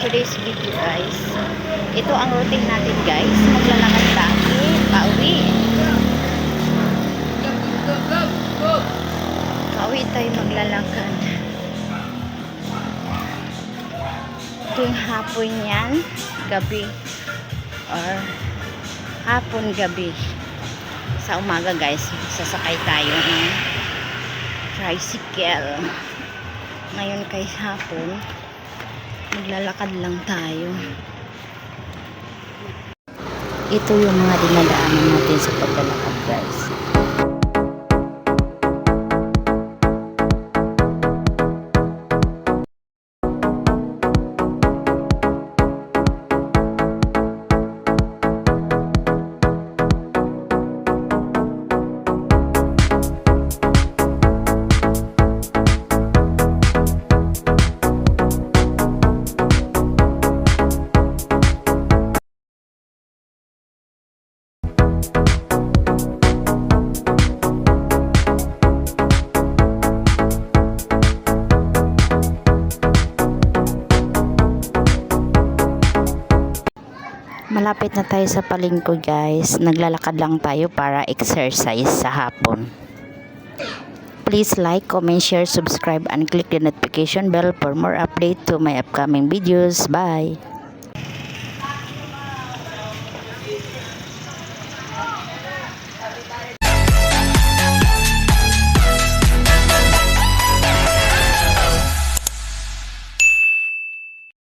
today's video guys. Ito ang routine natin guys. Maglalakad tayo. Pauwi. Pauwi tayo maglalakad. Tuwing hapon yan. Gabi. Or hapon gabi. Sa umaga guys. Sasakay tayo ng tricycle. Ngayon kay hapon maglalakad lang tayo. Ito yung mga dinadaanan natin sa paglalakad Malapit na tayo sa palingko guys. Naglalakad lang tayo para exercise sa hapon. Please like, comment, share, subscribe, and click the notification bell for more update to my upcoming videos. Bye!